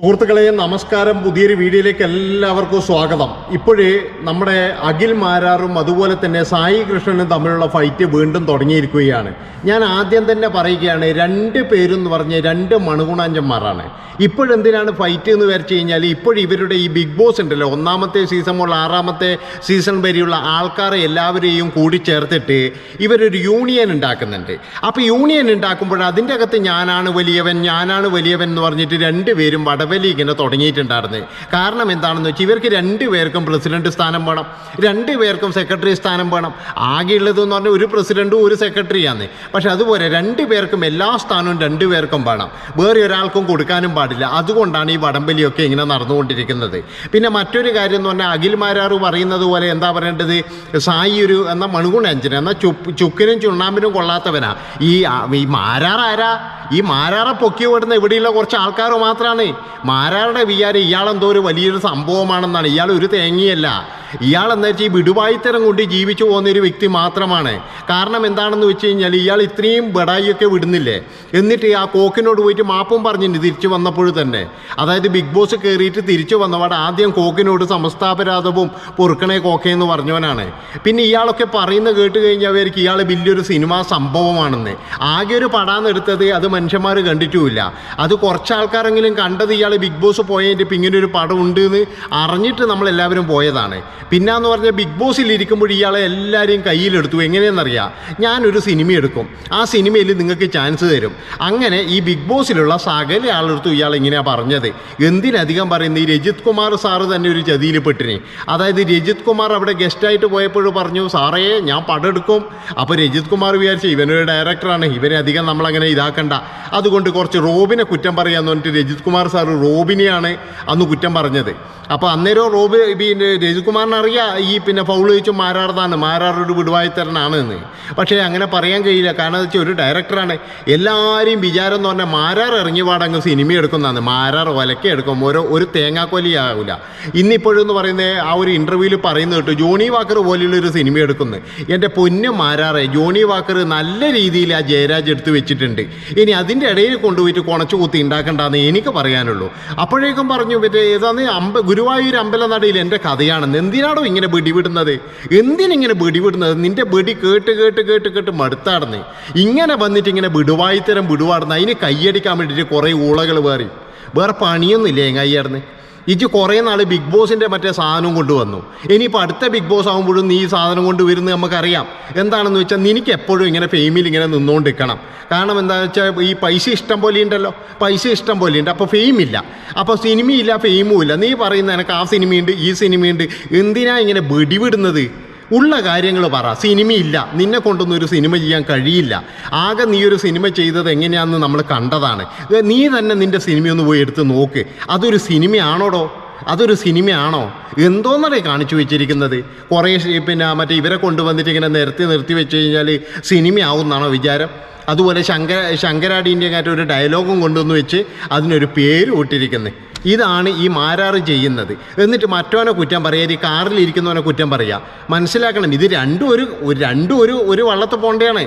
സുഹൃത്തുക്കളെ നമസ്കാരം. പുതിയൊരു വീഡിയോയിലേക്ക് എല്ലാവർക്കും സ്വാഗതം. ഇപ്പോഴേ നമ്മുടെ അഖിൽ മാരാറും അതുപോലെ തന്നെ സായി കൃഷ്ണനും തമ്മിലുള്ള ഫൈറ്റ് വീണ്ടും തുടങ്ങിയിരിക്കുകയാണ്. ഞാൻ ആദ്യം തന്നെ പറയുകയാണ് രണ്ട് പേരും എന്ന് പറഞ്ഞ് രണ്ട് മണുകുണാഞ്ചന്മാരാണ്. ഇപ്പോഴെന്തിനാണ് ഫൈറ്റ് എന്ന് വിചാരിച്ചു കഴിഞ്ഞാൽ ഇപ്പോഴിവരുടെ ഈ ബിഗ് ബോസ് ഉണ്ടല്ലോ ഒന്നാമത്തെ സീസൺ മുതൽ ആറാമത്തെ സീസൺ വരെയുള്ള ആൾക്കാരെ എല്ലാവരെയും കൂടി ചേർത്തിട്ട് ഇവരൊരു യൂണിയൻ ഉണ്ടാക്കുന്നുണ്ട്. അപ്പോൾ യൂണിയൻ ഉണ്ടാക്കുമ്പോൾ അതിന്റെ അകത്ത് ഞാനാണ് വലിയവൻ ഞാനാണ് വലിയവൻ എന്ന് പറഞ്ഞിട്ട് രണ്ടുപേരും വടവലി ഇങ്ങനെ തുടങ്ങിയിട്ടുണ്ടായിരുന്നത് കാരണം എന്താണെന്ന് വെച്ചാൽ ഇവർക്ക് രണ്ടുപേർക്കും പ്രസിഡന്റ് സ്ഥാനം വേണം. രണ്ടുപേർക്കും സെക്രട്ടറി സ്ഥാനം വേണം. ആകെയുള്ളത് എന്ന് പറഞ്ഞാൽ ഒരു പ്രസിഡന്റും ഒരു സെക്രട്ടറിയാണ് പക്ഷെ അതുപോലെ രണ്ടുപേർക്കും എല്ലാ സ്ഥാനവും രണ്ടുപേർക്കും വേണം. വേറെ ഒരാൾക്കും കൊടുക്കാനും പാടില്ല. അതുകൊണ്ടാണ് ഈ വടംവലിയൊക്കെ ഇങ്ങനെ നടന്നുകൊണ്ടിരിക്കുന്നത്. പിന്നെ മറ്റൊരു കാര്യം എന്ന് പറഞ്ഞാൽ അഖിൽ മാരാറ് പറയുന്നത് പോലെ എന്താ പറയേണ്ടത്? സായി ഒരു എന്ന മണുകുണഞ്ചൻ എന്ന ചുക്കിനും ചുണ്ണാമ്പിനും കൊള്ളാത്തവനാ. ഈ മാരാറാരാ ഈ മാരാറ പൊക്കി വിടുന്ന ഇവിടെയുള്ള കുറച്ച് ആൾക്കാർ മാത്രമാണ് മാരാറുടെ വിചാരം ഇയാളെന്തോ ഒരു വലിയൊരു സംഭവമാണെന്നാണ്. ഇയാൾ ഒരു തേങ്ങയല്ല. ഇയാൾ എന്താ വെച്ചാൽ ഈ വിടുവായിത്തരം കൊണ്ട് ജീവിച്ചു പോകുന്ന ഒരു വ്യക്തി മാത്രമാണ്. കാരണം എന്താണെന്ന് വെച്ച് കഴിഞ്ഞാൽ ഇയാൾ ഇത്രയും ബടായിയൊക്കെ വിടുന്നില്ലേ? എന്നിട്ട് ആ കോക്കിനോട് പോയിട്ട് മാപ്പും പറഞ്ഞിട്ടുണ്ട് തിരിച്ചു വന്നപ്പോൾ തന്നെ. അതായത് ബിഗ് ബോസ് കയറിയിട്ട് തിരിച്ചു വന്നപാട് ആദ്യം കോക്കിനോട് സമസ്താപരാധവും പൊറുക്കണേ കോക്കെ എന്ന് പറഞ്ഞവനാണ്. പിന്നെ ഇയാളൊക്കെ പറയുന്ന കേട്ട് കഴിഞ്ഞാൽ അവർക്ക് ഇയാൾ വലിയൊരു സിനിമാ സംഭവമാണെന്ന്. ആകെ ഒരു പടാന്ന് എടുത്തത് അത് മനുഷ്യന്മാർ കണ്ടിട്ടുമില്ല. അത് കുറച്ച് ആൾക്കാരെങ്കിലും കണ്ടത് ഇയാൾ ബിഗ് ബോസ് പോയതിന്റെ ഇപ്പം ഇങ്ങനെ ഒരു പടം ഉണ്ട് എന്ന് അറിഞ്ഞിട്ട് നമ്മളെല്ലാവരും പോയതാണ്. പിന്നെന്ന് പറഞ്ഞാൽ ബിഗ് ബോസിൽ ഇരിക്കുമ്പോൾ ഇയാളെ എല്ലാവരെയും കയ്യിലെടുത്തു. എങ്ങനെയെന്നറിയാം? ഞാനൊരു സിനിമ എടുക്കും. ആ സിനിമയിൽ നിങ്ങൾക്ക് ചാൻസ് തരും. അങ്ങനെ ഈ ബിഗ് ബോസിലുള്ള സകല ആളെടുത്തു ഇയാൾ ഇങ്ങനെയാണ് പറഞ്ഞത്. എന്തിനധികം പറയുന്നത് ഈ രജിത് കുമാർ സാറ് തന്നെ ഒരു ചതിയിൽ പെട്ടിനെ. അതായത് രജിത് കുമാർ അവിടെ ഗസ്റ്റായിട്ട് പോയപ്പോൾ പറഞ്ഞു സാറേ ഞാൻ പടം എടുക്കും. അപ്പോൾ രജിത് കുമാർ വിചാരിച്ചു ഇവനൊരു ഡയറക്ടറാണ് ഇവനെ അധികം നമ്മളങ്ങനെ ഇതാക്കണ്ട. അതുകൊണ്ട് കുറച്ച് റോബിനെ കുറ്റം പറയാമെന്ന് പറഞ്ഞിട്ട് രജിത് കുമാർ സാറ് റോബിനെയാണ് അന്ന് കുറ്റം പറഞ്ഞത്. അപ്പോൾ അന്നേരം റോബി പിന്നെ രജികുമാറിന് അറിയാം ഈ പിന്നെ ഫൗൾ ചോദിച്ചു മാരാർതാണ് മാരാർ ഒരു വിടുവായിത്തരനാണ് എന്ന്. പക്ഷേ അങ്ങനെ പറയാൻ കഴിയില്ല. കാരണം വെച്ചാൽ ഒരു ഡയറക്ടറാണ് എല്ലാവരെയും വിചാരം എന്ന് പറഞ്ഞാൽ മാരാർ ഇറങ്ങി പാടങ്ങ് സിനിമ എടുക്കുന്നതാണ്. മാരാർ ഒലക്ക എടുക്കും. ഓരോ ഒരു തേങ്ങാക്കൊലിയാവില്ല ഇന്നിപ്പോഴെന്ന് പറയുന്നത് ആ ഒരു ഇന്റർവ്യൂവിൽ പറയുന്നത് കേട്ടു ജോണി വാക്കർ പോലെയുള്ളൊരു സിനിമ എടുക്കുന്നു. എന്റെ പൊന്നു മാരാറെ ജോണി വാക്കർ നല്ല രീതിയിൽ ആ ജയരാജ് എടുത്ത് വെച്ചിട്ടുണ്ട്. ഇനി അതിന്റെ ഇടയിൽ കൊണ്ടുപോയിട്ട് കുണച്ചു കുത്തി ഉണ്ടാക്കേണ്ടതെന്ന് എനിക്ക് പറയാനുള്ളൂ. അപ്പോഴേക്കും പറഞ്ഞു മറ്റേ ഏതാന്ന് അമ്പ ഗുരുവായൂർ അമ്പലനടയിൽ എന്റെ കഥയാണെന്ന് എന്തിനാണോ ഇങ്ങനെ വെടിവിടുന്നത്? എന്തിനിങ്ങനെ വെടിവിടുന്നത്? നിന്റെ വെടി കേട്ട് കേട്ട് കേട്ട് കേട്ട് മടുത്താടുന്നേ ഇങ്ങനെ വന്നിട്ട് ഇങ്ങനെ വിടുവായിത്തരം വിടുവാടുന്ന അതിന് കൈയടിക്കാൻ വേണ്ടിയിട്ട് കുറേ ഊളകൾ വേറി. വേറെ പണിയൊന്നുമില്ലേ കൈയാടുന്ന് ഇജ് കുറേ നാൾ ബിഗ് ബോസിന്റെ മറ്റേ സാധനം കൊണ്ടുവന്നു. ഇനിയിപ്പോൾ അടുത്ത ബിഗ് ബോസ് ആകുമ്പോഴും നീ ഈ സാധനം കൊണ്ട് വരുന്നത് നമുക്കറിയാം. എന്താണെന്ന് വെച്ചാൽ നിനക്ക് എപ്പോഴും ഇങ്ങനെ ഫെയിമിൽ ഇങ്ങനെ നിന്നുകൊണ്ടിരിക്കണം കാരണം എന്താണെന്ന് വെച്ചാൽ ഈ പൈസ ഇഷ്ടം പോലെ ഉണ്ടല്ലോ പൈസ ഇഷ്ടം പോലെ ഉണ്ട് അപ്പോൾ ഫെയിമില്ല അപ്പോൾ സിനിമയില്ല ഫെയിമും ഇല്ല നീ പറയുന്ന എനിക്ക് ആ സിനിമയുണ്ട് ഈ സിനിമയുണ്ട് എന്തിനാ ഇങ്ങനെ വെടിവിടുന്നത്? ഉള്ള കാര്യങ്ങൾ പറ. സിനിമയില്ല. നിന്നെ കൊണ്ടൊന്നും ഒരു സിനിമ ചെയ്യാൻ കഴിയില്ല. ആകെ നീ ഒരു സിനിമ ചെയ്തത് എങ്ങനെയാണെന്ന് നമ്മൾ കണ്ടതാണ്. നീ തന്നെ നിന്റെ സിനിമയൊന്ന് പോയി എടുത്ത് നോക്ക്. അതൊരു സിനിമയാണോടോ? അതൊരു സിനിമയാണോ? എന്തോന്നറേ കാണിച്ചു വെച്ചിരിക്കുന്നത്? കുറേ പിന്നെ മറ്റേ ഇവരെ കൊണ്ടുവന്നിട്ട് ഇങ്ങനെ നിരത്തി നിർത്തി വെച്ച് കഴിഞ്ഞാൽ സിനിമയാവും എന്നാണോ വിചാരം? അതുപോലെ ശങ്കര ശങ്കരാടീന്റെ കാറ്റ് ഒരു ഡയലോഗും കൊണ്ടുവന്ന് വെച്ച് അതിനൊരു പേര് ഇട്ടിരിക്കുന്നത് ഇതാണ് ഈ മാരാറ് ചെയ്യുന്നത്. എന്നിട്ട് മറ്റവനെ കുറ്റം പറയുക ഈ കാറിൽ ഇരിക്കുന്നവനെ കുറ്റം പറയുക മനസ്സിലാക്കണം ഇത് രണ്ടും ഒരു രണ്ടും ഒരു ഒരു വള്ളത്ത് പോണ്ടയാണ്.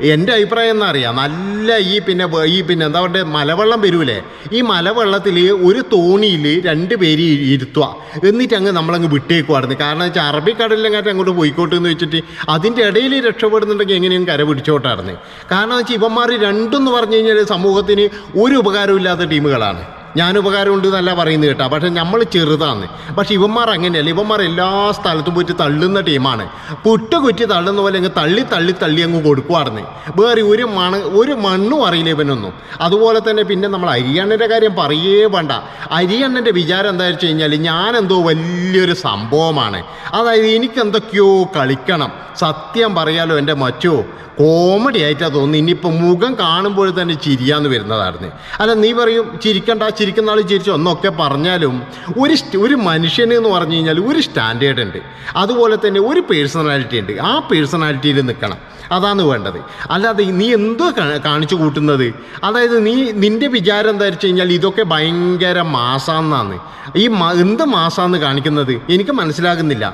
എന്റെ അഭിപ്രായം എന്താ അറിയാം? നല്ല ഈ പിന്നെ ഈ പിന്നെ എന്താ പറയുക മലവെള്ളം വരൂലേ? ഈ മലവെള്ളത്തിൽ ഒരു തോണിയിൽ രണ്ട് പേര് ഇരുത്തുക. എന്നിട്ട് അങ്ങ് നമ്മളങ്ങ് വിട്ടേക്കുമായിരുന്നു കാരണം വെച്ചാൽ അറബിക്കടലിലെങ്ങാട്ട് അങ്ങോട്ട് പോയിക്കോട്ടെ എന്ന് വെച്ചിട്ട് അതിന്റെ ഇടയിൽ രക്ഷപ്പെടുന്നുണ്ടെങ്കിൽ എങ്ങനെയും കര പിടിച്ചോട്ടായിരുന്നു കാരണം വെച്ചാൽ ഇവന്മാർ രണ്ടെന്ന് പറഞ്ഞു കഴിഞ്ഞാൽ സമൂഹത്തിന് ഒരു ഉപകാരവും ഇല്ലാത്ത ടീമുകളാണ്. ഞാൻ ഉപകാരമുണ്ട് എന്നല്ല പറയുന്നത് കേട്ടോ. പക്ഷെ നമ്മൾ ചെറുതാണ്. പക്ഷെ ഇവന്മാർ അങ്ങനെയല്ല. ഇവന്മാർ എല്ലാ സ്ഥലത്തും പോയിട്ട് തള്ളുന്ന ടീമാണ്. പുട്ട് കുറ്റി തള്ളുന്ന പോലെ അങ്ങ് തള്ളി തള്ളി തള്ളി അങ്ങ് കൊടുക്കുവാർന്ന്. വേറെ ഒരു മണ് ഒരു മണ്ണും അറിയില്ല ഇവനൊന്നും. അതുപോലെ തന്നെ പിന്നെ നമ്മൾ അരിയണ്ണന്റെ കാര്യം പറയേ വേണ്ട. അരിയണ്ണന്റെ വിചാരം എന്താ വെച്ച് കഴിഞ്ഞാൽ ഞാനെന്തോ വലിയൊരു സംഭവമാണ്. അതായത് എനിക്ക് എന്തൊക്കെയോ കളിക്കണം. സത്യം പറയാലോ എന്റെ മച്ചോ. കോമഡി ആയിട്ടാണ് തോന്നുന്നു. ഇനിയിപ്പോൾ മുഖം കാണുമ്പോൾ തന്നെ ചിരിയാന്ന് വരുന്നതായിരുന്നു. അല്ല നീ പറയും ചിരിക്കണ്ട ചിരിക്കുന്ന ആൾ ചിരിച്ചോ. എന്നൊക്കെ പറഞ്ഞാലും ഒരു ഒരു മനുഷ്യന് എന്ന് പറഞ്ഞു കഴിഞ്ഞാൽ ഒരു സ്റ്റാൻഡേർഡ് ഉണ്ട് അതുപോലെ തന്നെ ഒരു പേഴ്സണാലിറ്റി ഉണ്ട് ആ പേഴ്സണാലിറ്റിയിൽ നിൽക്കണം. അതാണ് വേണ്ടത്. അല്ലാതെ നീ എന്തോ കാണിച്ചു കൂട്ടുന്നത്? അതായത് നീ നിന്റെ വിചാരം എന്താ വെച്ച് കഴിഞ്ഞാൽ ഇതൊക്കെ ഭയങ്കര മാസാന്നാണ് ഈ എന്ത് മാസാന്ന് കാണിക്കുന്നത്? എനിക്ക് മനസ്സിലാകുന്നില്ല.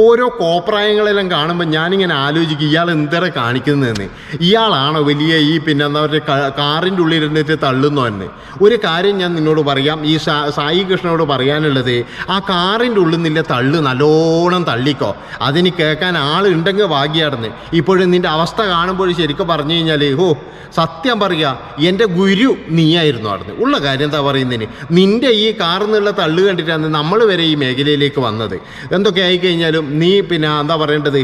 ഓരോ കോപ്രായങ്ങളെല്ലാം കാണുമ്പോൾ ഞാനിങ്ങനെ ആലോചിക്കും ഇയാൾ എന്തര കാണിക്കുന്നതെന്ന് ഇയാളാണോ വലിയ ഈ പിന്നെ എന്താ പറയുക കാറിന്റെ ഉള്ളിൽ ഇരുന്നിട്ട് തള്ളുന്നു എന്ന്. ഒരു കാര്യം ഞാൻ നിന്നോട് പറയാം ഈ സായി കൃഷ്ണനോട് പറയാനുള്ളത് ആ കാറിന്റെ ഉള്ളിൽ നിന്നില്ല തള്ളു നല്ലോണം തള്ളിക്കോ. അതിന് കേൾക്കാൻ ആളുണ്ടെങ്കിൽ ഭാഗ്യാടന്ന് ഇപ്പോഴും നിന്റെ അവസ്ഥ കാണുമ്പോൾ ശരിക്കും പറഞ്ഞു കഴിഞ്ഞാൽ ഓ സത്യം പറയുക എന്റെ ഗുരു നീയായിരുന്നു അവിടുന്ന്. ഉള്ള കാര്യം എന്താ പറയുന്നതിന്? നിന്റെ ഈ കാറിൽ നിന്നുള്ള തള്ളു കണ്ടിട്ടാണ് നമ്മൾ വരെ ഈ മേഖലയിലേക്ക് വന്നത്. എന്തൊക്കെ ആയിക്കഴിഞ്ഞാലും നീ പിന്നെ എന്താ പറയേണ്ടത്?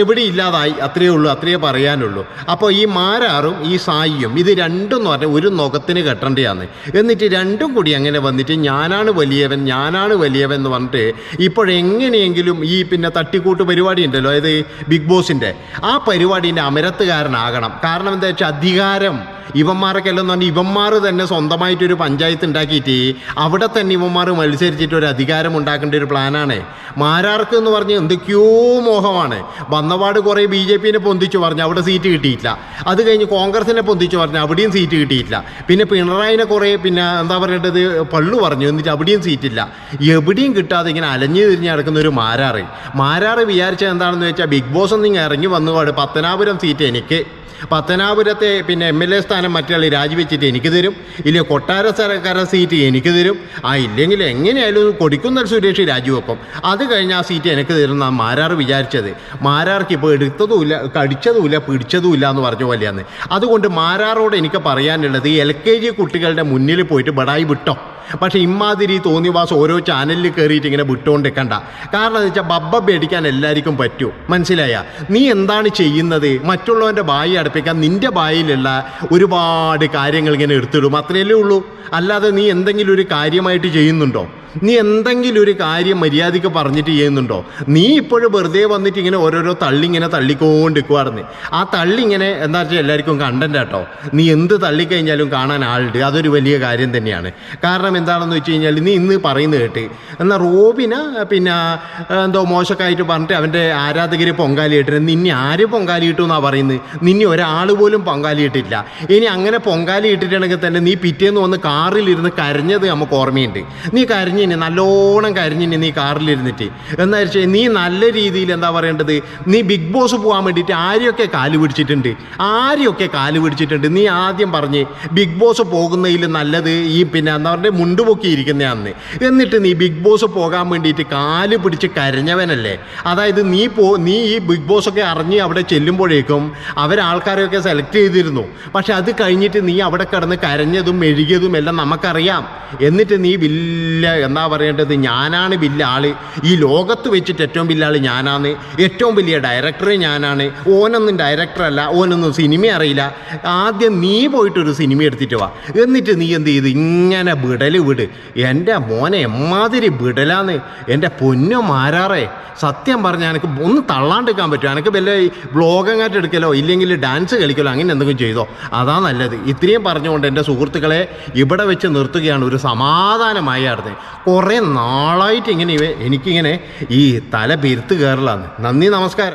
എവിടെ ഇല്ലാതായി. അത്രയേ ഉള്ളൂ അത്രയേ പറയാനുള്ളൂ. അപ്പോൾ ഈ മാരാറും ഈ സായിയും ഇത് രണ്ടും എന്ന് പറഞ്ഞാൽ ഒരു നുഖത്തിന് കെട്ടേണ്ടതാണ്. എന്നിട്ട് രണ്ടും കൂടി അങ്ങനെ വന്നിട്ട് ഞാനാണ് വലിയവൻ ഞാനാണ് വലിയവൻ എന്ന് പറഞ്ഞിട്ട് ഇപ്പോഴെങ്ങനെയെങ്കിലും ഈ പിന്നെ തട്ടിക്കൂട്ട് പരിപാടി ഉണ്ടല്ലോ അതായത് ബിഗ് ബോസിന്റെ. ആ പരിപാടീന്റെ അമരത്തുകാരനാകണം. കാരണം എന്താ വെച്ചാൽ അധികാരം ഇവന്മാരൊക്കെ അല്ലെന്ന് പറഞ്ഞാൽ ഇവന്മാർ തന്നെ സ്വന്തമായിട്ടൊരു പഞ്ചായത്ത് ഉണ്ടാക്കിയിട്ട് അവിടെ തന്നെ ഇവന്മാർ മത്സരിച്ചിട്ട് ഒരു അധികാരം ഉണ്ടാക്കേണ്ട ഒരു പ്ലാനാണ്. മാരാർക്ക് എന്ന് പറഞ്ഞ് എന്തൊക്കെയോ മോഹമാണ്. വന്നപാട് കുറേ ബി ജെ പിനെ പൊന്തിച്ചു പറഞ്ഞു അവിടെ സീറ്റ് കിട്ടിയിട്ടില്ല. അത് കഴിഞ്ഞ് കോൺഗ്രസിനെ പൊന്തിച്ചു പറഞ്ഞു അവിടെയും സീറ്റ് കിട്ടിയിട്ടില്ല. പിന്നെ പിണറായിനെ കുറേ പിന്നെ എന്താ പറയേണ്ടത്? പള്ളു പറഞ്ഞു. എന്നിട്ട് അവിടെയും സീറ്റില്ല. എവിടെയും കിട്ടാതെ ഇങ്ങനെ അലഞ്ഞു തിരിഞ്ഞ് നടക്കുന്ന ഒരു മാരാറ്. മാരാറ് വിചാരിച്ചത് എന്താണെന്ന് വെച്ചാൽ ബിഗ് ബോസ് ഒന്നിങ്ങനെ ഇറങ്ങി വന്നുപാട് പത്തനാപുരം സീറ്റ് എനിക്ക്. പത്തനാപുരത്തെ പിന്നെ എം എൽ എ സ്ഥാനം മറ്റേ രാജിവെച്ചിട്ട് എനിക്ക് തരും. ഇല്ല കൊട്ടാര സർക്കാർ സീറ്റ് എനിക്ക് തരും. ആ ഇല്ലെങ്കിൽ എങ്ങനെയായാലും കൊടിക്കുന്നൽ സുരേഷ് രാജിവെക്കും. അത് കഴിഞ്ഞ് ആ സീറ്റ് എനിക്ക് തരുന്ന മാരാർ വിചാരിച്ചത്. മാരാർക്ക് ഇപ്പോൾ എടുത്തതുമില്ല കടിച്ചതുമില്ല പിടിച്ചതുമില്ല എന്ന് പറഞ്ഞ പോലെയാണ്. അതുകൊണ്ട് മാരാറോട് എനിക്ക് പറയാനുള്ളത് എൽ കെ ജി കുട്ടികളുടെ മുന്നിൽ പോയിട്ട് ബടായി വിട്ടോ. പക്ഷേ ഇമാതിരി തോന്നിവാസം ഓരോ ചാനലിൽ കയറിയിട്ട് ഇങ്ങനെ വിട്ടുകൊണ്ടിരിക്കണ്ട. കാരണം എന്ന് വെച്ചാൽ ബബ്ബ പേടിക്കാൻ എല്ലാവർക്കും പറ്റൂ. മനസ്സിലായ? നീ എന്താണ് ചെയ്യുന്നത്? മറ്റുള്ളവന്റെ ബായി അടുപ്പിക്കാൻ നിന്റെ ബായിലുള്ള ഒരുപാട് കാര്യങ്ങൾ ഇങ്ങനെ എടുത്തിടും. അത്രയല്ലേ ഉള്ളൂ. അല്ലാതെ നീ എന്തെങ്കിലും ഒരു കാര്യമായിട്ട് ചെയ്യുന്നുണ്ടോ? നീ എന്തെങ്കിലും ഒരു കാര്യം മര്യാദയ്ക്ക് പറഞ്ഞിട്ട് ചെയ്യുന്നുണ്ടോ? നീ ഇപ്പോഴും വെറുതെ വന്നിട്ട് ഇങ്ങനെ ഓരോരോ തള്ളി ഇങ്ങനെ തള്ളിക്കൊണ്ടിരിക്കുവായിരുന്നു. ആ തള്ളി ഇങ്ങനെ എന്താ വെച്ചാൽ എല്ലാവർക്കും കണ്ടന്റ് കേട്ടോ നീ എന്ത് തള്ളിക്കഴിഞ്ഞാലും കാണാൻ ആളുണ്ട്. അതൊരു വലിയ കാര്യം തന്നെയാണ്. കാരണം എന്താണെന്ന് വെച്ച് കഴിഞ്ഞാൽ നീ ഇന്ന് പറയുന്നത് കേട്ട്. എന്നാൽ റോബിന് പിന്നെ എന്തോ മോശക്കായിട്ട് പറഞ്ഞിട്ട് അവന്റെ ആരാധകർ പൊങ്കാലിയിട്ടിന് നിന്നെ ആര് പൊങ്കാലിയിട്ടു എന്നാണ് പറയുന്നത്? നിന്നെ ഒരാൾ പോലും പൊങ്കാലി പൊങ്കാലിയിട്ടില്ല ഇനി അങ്ങനെ പൊങ്കാലി ഇട്ടിട്ടുണ്ടെങ്കിൽ തന്നെ നീ പിറ്റേന്ന് വന്ന് കാറിലിരുന്ന് കരഞ്ഞത് നമുക്ക് ഓർമ്മയുണ്ട്. നീ കരഞ്ഞിന് നല്ലോണം കരിഞ്ഞിന് നീ കാറിലിരുന്നിട്ട്. എന്താ വെച്ചാൽ നീ നല്ല രീതിയിൽ എന്താ പറയേണ്ടത്? നീ ബിഗ് ബോസ് പോകാൻ വേണ്ടിയിട്ട് ആരെയൊക്കെ കാൽ പിടിച്ചിട്ടുണ്ട്? ആരെയൊക്കെ കാൽ പിടിച്ചിട്ടുണ്ട്? നീ ആദ്യം പറഞ്ഞ് ബിഗ് ബോസ് പോകുന്നതിൽ നല്ലത് ഈ പിന്നെ എന്താ പറയുക മുണ്ടുപൊക്കി അന്ന് എന്നിട്ട് നീ ബിഗ് ബോസ് പോകാൻ വേണ്ടിയിട്ട് കാൽ പിടിച്ച് കരഞ്ഞവനല്ലേ? അതായത് നീ പോ നീ ഈ ബിഗ് ബോസ് ഒക്കെ അറിഞ്ഞ് അവിടെ ചെല്ലുമ്പോഴേക്കും അവരാൾക്കാരെയൊക്കെ സെലക്ട് ചെയ്തിരുന്നു. പക്ഷെ അത് കഴിഞ്ഞിട്ട് നീ അവിടെ കിടന്ന് കരഞ്ഞതും മെഴുകിയതും എല്ലാം നമുക്കറിയാം. എന്നിട്ട് നീ വില്ല എന്താ പറയേണ്ടത്? ഞാനാണ് ബില്ല ആൾ ഈ ലോകത്ത് വെച്ചിട്ട് ഏറ്റവും ആൾ ഞാനാണ് ഏറ്റവും വലിയ ഡയറക്ടർ ഞാനാണ്. ഓനൊന്നും ഡയറക്ടറല്ല ഓനൊന്നും സിനിമ അറിയില്ല. ആദ്യം നീ പോയിട്ടൊരു സിനിമ എടുത്തിട്ട് വാ. എന്നിട്ട് നീ എന്ത് ചെയ്ത്? ഇങ്ങനെ വിടൽ വിട്. എന്റെ മോനെ എമ്മാതിരി വിടലാന്ന്. എന്റെ പൊന്നോ മാരാറേ. സത്യം പറഞ്ഞാൽ എനിക്ക് ഒന്ന് തള്ളാണ്ടിരിക്കാൻ പറ്റും. എനിക്ക് വല്ല ബ്ലോഗങ്ങായിട്ട് എടുക്കലോ ഇല്ലെങ്കിൽ ഡാൻസ് കളിക്കലോ അങ്ങനെ എന്തെങ്കിലും ചെയ്തോ? അതാ നല്ലത്. ഇത്രയും പറഞ്ഞുകൊണ്ട് എന്റെ സുഹൃത്തുക്കളെ ഇവിടെ വെച്ച് നിർത്തുകയാണ് ഒരു സമാധാനമായി അടുത്ത് കുറേ നാളായിട്ട് ഇങ്ങനെ ഇവ എനിക്കിങ്ങനെ ഈ തല പെരുത്ത് കയറലാന്ന്. നന്ദി നമസ്കാരം.